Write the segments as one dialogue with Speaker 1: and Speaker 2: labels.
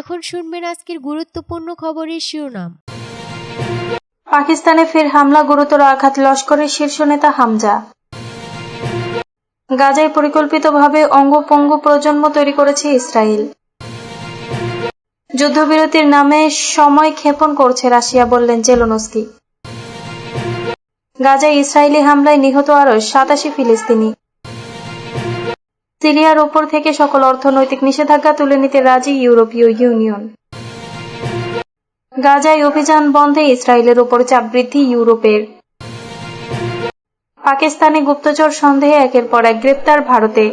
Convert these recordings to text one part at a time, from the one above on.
Speaker 1: এখন শুনবেন আজকের গুরুত্বপূর্ণ খবরের শিরোনাম।
Speaker 2: পাকিস্তানে ফের হামলা, গুরুতর আঘাত, লস্করের শীর্ষ নেতা হামজা। গাজায় পরিকল্পিতভাবে অঙ্গপঙ্গ প্রজন্ম তৈরি করেছে ইসরায়েল। যুদ্ধবিরতির নামে সময় ক্ষেপণ করছে রাশিয়া, বললেন জেলোনস্কি। গাজায় ইসরায়েলি হামলায় নিহত আরও সাতাশি ফিলিস্তিনি। সিরিয়ার ওপর থেকে সকল অর্থনৈতিক নিষেধাজ্ঞা তুলে নিতে রাজি ইউরোপীয় ইউনিয়ন। গাজায় অভিযান বন্ধে ইসরায়েলের ওপর চাপ বৃদ্ধি ইউরোপের। পাকিস্তানে গুপ্তচর সন্দেহে একের পর এক গ্রেপ্তার ভারতে।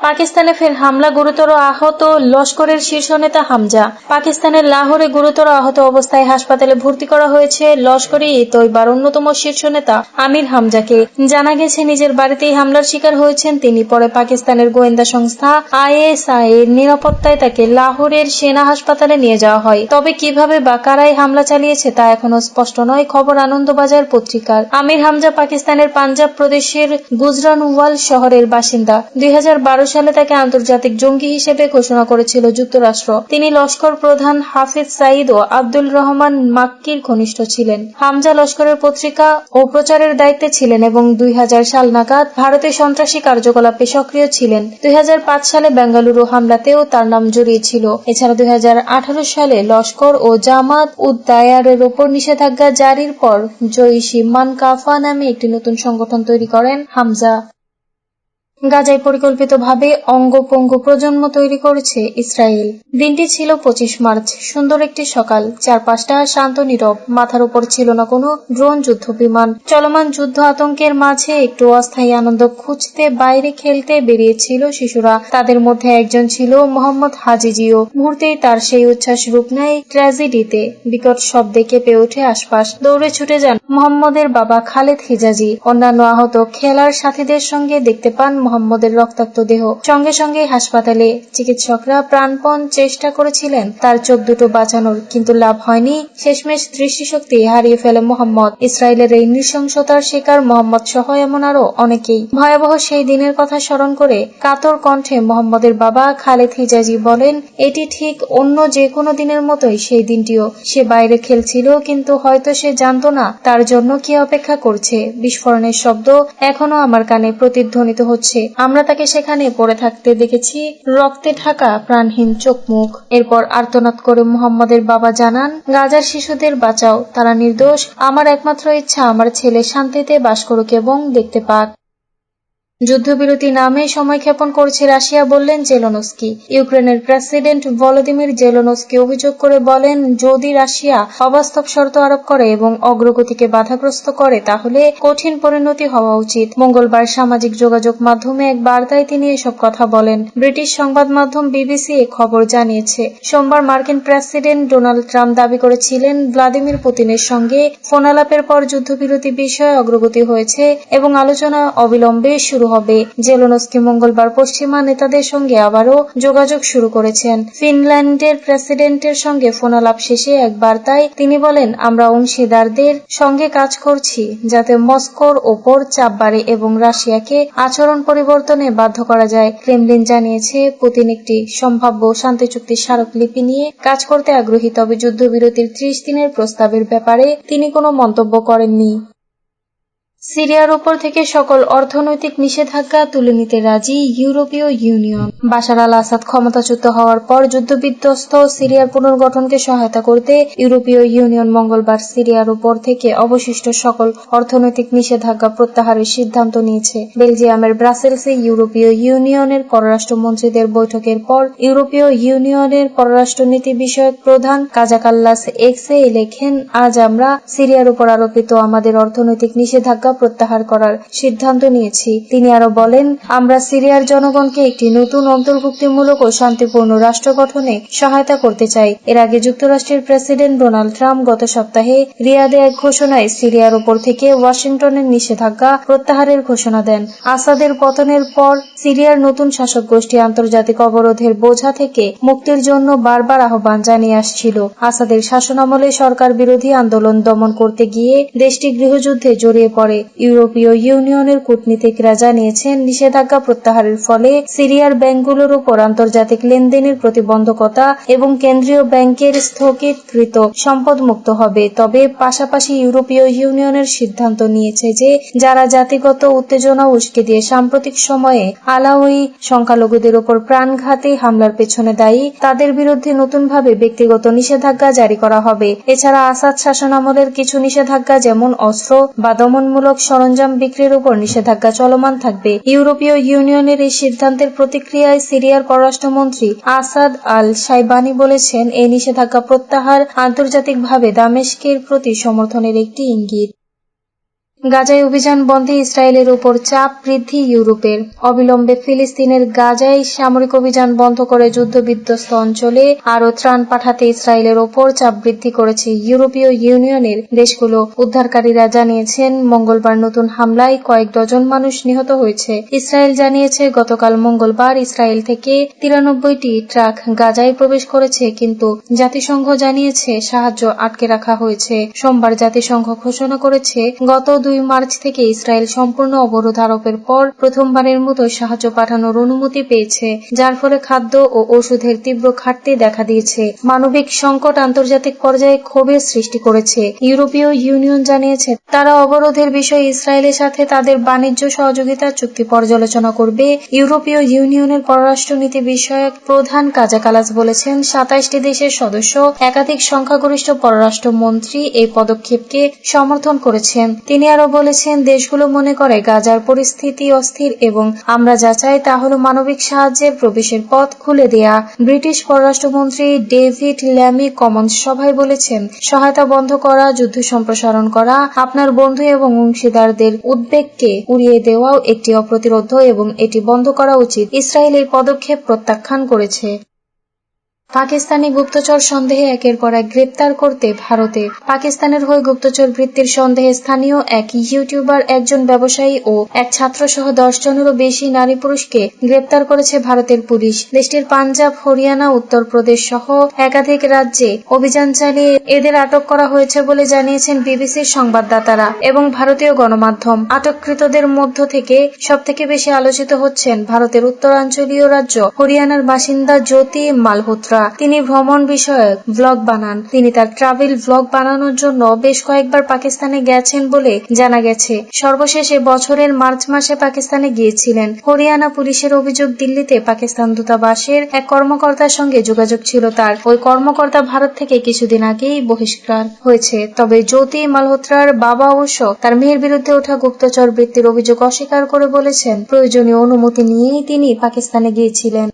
Speaker 2: পাকিস্তানে ফের হামলা, গুরুতর আহত লস্করের শীর্ষ নেতা হামজা। পাকিস্তানের লাহোরে গুরুতর আহত অবস্থায় হাসপাতালে ভর্তি করা হয়েছে লস্করি তৈবার অন্যতম শীর্ষ নেতা আমির হামজাকে। জানা গেছে, নিজের বাড়িতেই হামলার শিকার হয়েছেন তিনি। পরে পাকিস্তানের গোয়েন্দা সংস্থা আইএসআই এর নিরাপত্তায় তাকে লাহোরের সেনা হাসপাতালে নিয়ে যাওয়া হয়। তবে কীভাবে বা কারাই হামলা চালিয়েছে তা এখনও স্পষ্ট নয়। খবর আনন্দবাজার পত্রিকার। আমির হামজা পাকিস্তানের পাঞ্জাব প্রদেশের গুজরানওয়াল শহরের বাসিন্দা। দুই হাজার বারো সালে তাকে আন্তর্জাতিক জঙ্গি হিসেবে ঘোষণা করেছিল যুক্তরাষ্ট্র। তিনি লস্কর প্রধান হাফিজ সাইদ ও আব্দুল রহমান মাক্কির ঘনিষ্ঠ ছিলেন। হামজা লস্করের পত্রিকা ও প্রচারের দায়িত্বে ছিলেন এবং দুই হাজার সাল নাগাদ ভারতে সন্ত্রাসী কার্যকলাপে সক্রিয় ছিলেন। দুই হাজার পাঁচ সালে বেঙ্গালুরু হামলাতেও তার নাম জড়িয়েছিল এছাড়া দুই হাজার আঠারো সালে লস্কর ও জামাত উদ দায়ারের ওপর নিষেধাজ্ঞা জারির পর জয়িশি মান কাফা নামে একটি নতুন সংগঠন তৈরি করেন হামজা। গাজায় পরিকল্পিতভাবে অঙ্গপঙ্গ প্রজন্ম তৈরি করেছে ইসরায়েল। দিনটি ছিল পঁচিশ মার্চ। সুন্দর একটি সকাল। চারপাশটা শান্ত, নীরব। মাথার উপর ছিল না কোনো ড্রোন যুদ্ধ বিমান। চলমান যুদ্ধ আতঙ্কের মাঝে একটু অস্থায়ী আনন্দ খুঁজতে, বাইরে খেলতে বেরিয়েছিল শিশুরা। তাদের মধ্যে একজন ছিল মোহাম্মদ হাজিজিও। মুহূর্তেই তার সেই উচ্ছ্বাস রূপ নেয় ট্র্যাজেডিতে। বিকট শব্দে কেঁপে ওঠে আশপাশ। দৌড়ে ছুটে যান মোহাম্মদের বাবা খালেদ হিজাজি। অন্যান্য আহত খেলার সাথীদের সঙ্গে দেখতে পান মোহাম্মদের রক্তাক্ত দেহ। সঙ্গে সঙ্গে হাসপাতালে চিকিৎসকরা প্রাণপণ চেষ্টা করেছিলেন তার চোখ দুটো বাঁচানোর, কিন্তু লাভ হয়নি। শেষমেশ দৃষ্টিশক্তি হারিয়ে ফেলে মোহাম্মদ। ইসরায়েলের এই নৃশংসতার শিকার মোহাম্মদ সহ এমন আরও অনেকেই। ভয়াবহ সেই দিনের কথা স্মরণ করে কাতর কণ্ঠে মোহাম্মদের বাবা খালেদ হিজাজি বলেন, এটি ঠিক অন্য যে কোনো দিনের মতোই সেই দিনটিও। সে বাইরে খেলছিল, কিন্তু হয়তো সে জানতো না তার জন্য কি অপেক্ষা করছে। বিস্ফোরণের শব্দ এখনও আমার কানে প্রতিধ্বনিত হচ্ছে। আমরা তাকে সেখানে পড়ে থাকতে দেখেছি। রক্তে ঢাকা প্রাণহীন চোখ মুখ এরপর আর্তনাদ করে মোহাম্মদের বাবা জানান, গাজার শিশুদের বাঁচাও, তারা নির্দোষ। আমার একমাত্র ইচ্ছা, আমার ছেলে শান্তিতে বাস করুক এবং দেখতে পাক। যুদ্ধবিরতি নামে সময় ক্ষেপণ করছে রাশিয়া বললেন জেলোনস্কি। ইউক্রেনের প্রেসিডেন্ট ভলোদিমির জেলোনস্কি অভিযোগ করে বলেন, যদি রাশিয়া অবাস্তব শর্ত আরোপ করে এবং অগ্রগতিকে বাধাগ্রস্ত করে, তাহলে কঠিন পরিণতি হওয়া উচিত। মঙ্গলবার সামাজিক যোগাযোগ মাধ্যমে এক বার্তায় তিনি এসব কথা বলেন। ব্রিটিশ সংবাদ মাধ্যম বিবিসি এ খবর জানিয়েছে, সোমবার মার্কিন প্রেসিডেন্ট ডোনাল্ড ট্রাম্প দাবি করেছিলেন, ভ্লাদিমির পুতিনের সঙ্গে ফোনালাপের পর যুদ্ধবিরতি বিষয়ে অগ্রগতি হয়েছে এবং আলোচনা অবিলম্বে শুরু হবে। জেলোনস্কি মঙ্গলবার পশ্চিমা নেতাদের সঙ্গে আবারও যোগাযোগ শুরু করেছেন। ফিনল্যান্ডের প্রেসিডেন্টের সঙ্গে ফোনালাপ শেষে এক বার্তায় তিনি বলেন, আমরা অংশীদারদের সঙ্গে কাজ করছি যাতে মস্কোর ওপর চাপ বাড়ে এবং রাশিয়াকে আচরণ পরিবর্তনে বাধ্য করা যায়। ক্রেমলিন জানিয়েছে, পুতিন একটি সম্ভাব্য শান্তি চুক্তির স্মারকলিপি নিয়ে কাজ করতে আগ্রহী, তবে যুদ্ধবিরতির ত্রিশ দিনের প্রস্তাবের ব্যাপারে তিনি কোনো মন্তব্য করেননি। সিরিয়ার উপর থেকে সকল অর্থনৈতিক নিষেধাজ্ঞা তুলে নিতে রাজি ইউরোপীয় ইউনিয়ন। বাশার আল আসাদ ক্ষমতাচ্যুত হওয়ার পর যুদ্ধবিধ্বস্ত সিরিয়ার পুনর্গঠনকে সহায়তা করতে ইউরোপীয় ইউনিয়ন মঙ্গলবার সিরিয়ার উপর থেকে অবশিষ্ট সকল অর্থনৈতিক নিষেধাজ্ঞা প্রত্যাহারের সিদ্ধান্ত নিয়েছে। বেলজিয়ামের ব্রাসেলসে ইউরোপীয় ইউনিয়নের পররাষ্ট্রমন্ত্রীদের বৈঠকের পর ইউরোপীয় ইউনিয়নের পররাষ্ট্রনীতি বিষয়ক প্রধান কাজাকাল্লাস এক্সে লেখেন, আজ আমরা সিরিয়ার উপর আরোপিত আমাদের অর্থনৈতিক নিষেধাজ্ঞা প্রত্যাহার করার সিদ্ধান্ত নিয়েছি। তিনি আরও বলেন, আমরা সিরিয়ার জনগণকে একটি নতুন অন্তর্ভুক্তিমূলক ও শান্তিপূর্ণ রাষ্ট্র গঠনে সহায়তা করতে চাই। এর আগে যুক্তরাষ্ট্রের প্রেসিডেন্ট ডোনাল্ড ট্রাম্প গত সপ্তাহে রিয়াদে এক ঘোষণায় সিরিয়ার উপর থেকে ওয়াশিংটনের নিষেধাজ্ঞা প্রত্যাহারের ঘোষণা দেন। আসাদের পতনের পর সিরিয়ার নতুন শাসক গোষ্ঠী আন্তর্জাতিক অবরোধের বোঝা থেকে মুক্তির জন্য বারবার আহ্বান জানিয়ে আসছিল। আসাদের শাসনামলে সরকার বিরোধী আন্দোলন দমন করতে গিয়ে দেশটি গৃহযুদ্ধে জড়িয়ে পড়ে। করে ইউরোপীয় ইউনিয়নের কূটনীতিকরা জানিয়েছেন নিষেধাজ্ঞা প্রত্যাহারের ফলে সিরিয়ার ব্যাংকগুলোর উপর আন্তর্জাতিক লেনদেনের প্রতিবন্ধকতা এবং কেন্দ্রীয় ব্যাংকের স্থগিতকৃত সম্পদ মুক্ত হবে। তবে পাশাপাশি ইউরোপীয় ইউনিয়নের সিদ্ধান্ত নিয়েছে যে, যারা জাতিগত উত্তেজনা উস্কে দিয়ে সাম্প্রতিক সময়ে আলাউই সংখ্যালঘুদের উপর প্রাণঘাতী হামলার পেছনে দায়ী, তাদের বিরুদ্ধে নতুনভাবে ব্যক্তিগত নিষেধাজ্ঞা জারি করা হবে। এছাড়া আসাদ শাসনামলের কিছু নিষেধাজ্ঞা যেমন অস্ত্র বা দমনমূলক সরঞ্জাম বিক্রির উপর নিষেধাজ্ঞা চলমান থাকবে। ইউরোপীয় ইউনিয়নের এই সিদ্ধান্তের প্রতিক্রিয়ায় সিরিয়ার পররাষ্ট্রমন্ত্রী আসাদ আল সাইবানি বলেছেন, এই নিষেধাজ্ঞা প্রত্যাহার আন্তর্জাতিকভাবে দামেশকের প্রতি সমর্থনের একটি ইঙ্গিত। গাজায় অভিযান বন্ধে ইসরায়েলের উপর চাপ বৃদ্ধি ইউরোপের। অবিলম্বে ফিলিস্তিনের গাজায় সামরিক অভিযান বন্ধ করে যুদ্ধবিধ্বস্ত অঞ্চলে আরও ত্রাণ পাঠাতে ইসরায়েলের ওপর চাপ বৃদ্ধি করেছে ইউরোপীয় ইউনিয়নের দেশগুলো। উদ্ধারকারীরা জানিয়েছেন, মঙ্গলবার নতুন হামলায় কয়েক ডজন মানুষ নিহত হয়েছে। ইসরায়েল জানিয়েছে, গতকাল মঙ্গলবার ইসরায়েল থেকে তিরানব্বইটি ট্রাক গাজায় প্রবেশ করেছে, কিন্তু জাতিসংঘ জানিয়েছে সাহায্য আটকে রাখা হয়েছে। সোমবার জাতিসংঘ ঘোষণা করেছে, গত দুই মার্চ থেকে ইসরায়েল সম্পূর্ণ অবরোধ আরোপের পর প্রথমবারের মতো সাহায্য পাঠানোর অনুমতি পেয়েছে, যার ফলে খাদ্য ও ওষুধের তীব্র ঘাটতি দেখা দিয়েছে। মানবিক সংকট আন্তর্জাতিক পর্যায়ে ক্ষোভের সৃষ্টি করেছে। ইউরোপীয় ইউনিয়ন জানিয়েছে, তারা অবরোধের বিষয়ে ইসরায়েলের সাথে তাদের বাণিজ্য সহযোগিতা চুক্তি পর্যালোচনা করবে। ইউরোপীয় ইউনিয়নের পররাষ্ট্রনীতি বিষয়ক প্রধান কাজা কালাস বলেছেন, সাতাইশটি দেশের সদস্য একাধিক সংখ্যাগরিষ্ঠ পররাষ্ট্রমন্ত্রী এই পদক্ষেপকে সমর্থন করেছেন। তিনি আরও বলেছেন, দেশগুলো মনে করে গাজার পরিস্থিতি অস্থির এবং আমরা যা চাই তা হল মানবিক সাহায্যের প্রবেশের পথ খুলে দেয়া। ব্রিটিশ পররাষ্ট্রমন্ত্রী ডেভিড ল্যামি কমন্স সভায় বলেছেন, সহায়তা বন্ধ করা, যুদ্ধ সম্প্রসারণ করা, আপনার বন্ধু এবং অংশীদারদের উদ্বেগকে উড়িয়ে দেওয়াও একটি অপ্রতিরোধ এবং এটি বন্ধ করা উচিত। ইসরায়েল এই পদক্ষেপ প্রত্যাখ্যান করেছে। পাকিস্তানি গুপ্তচর সন্দেহে একের পর এক গ্রেপ্তার করতে ভারতে। পাকিস্তানের হয়ে গুপ্তচর বৃত্তির সন্দেহে স্থানীয় এক ইউটিউবার, একজন ব্যবসায়ী ও এক ছাত্র সহ দশ জনেরও বেশি নারী পুরুষকে গ্রেপ্তার করেছে ভারতের পুলিশ। দেশটির পাঞ্জাব, হরিয়ানা, উত্তরপ্রদেশ সহ একাধিক রাজ্যে অভিযান চালিয়ে এদের আটক করা হয়েছে বলে জানিয়েছেন বিবিসির সংবাদদাতারা এবং ভারতীয় গণমাধ্যম। আটককৃতদের মধ্য থেকে সবথেকে বেশি আলোচিত হচ্ছেন ভারতের উত্তরাঞ্চলীয় রাজ্য হরিয়ানার বাসিন্দা জ্যোতি মালহোত্রা। তিনি ভ্রমণ বিষয়ক ব্লগ বানান। তিনি তার ট্রাভেল ব্লগ বানানোর জন্য বেশ কয়েকবার পাকিস্তানে গেছেন বলে জানা গেছে। সর্বশেষে বছরের মার্চ মাসে পাকিস্তানে গিয়েছিলেন। হরিয়ানা পুলিশের অভিযোগ, দিল্লিতে পাকিস্তান দূতাবাসের এক কর্মকর্তার সঙ্গে যোগাযোগ ছিল তার। ওই কর্মকর্তা ভারত থেকে কিছুদিন আগেই বহিষ্কার হয়েছে। তবে জ্যোতি মালহোত্রার বাবা অবশ্য তার মেয়ের বিরুদ্ধে ওঠা গুপ্তচর বৃত্তির অভিযোগ অস্বীকার করে বলেছেন। প্রয়োজনীয় অনুমতি নিয়েই তিনি পাকিস্তানে গিয়েছিলেন।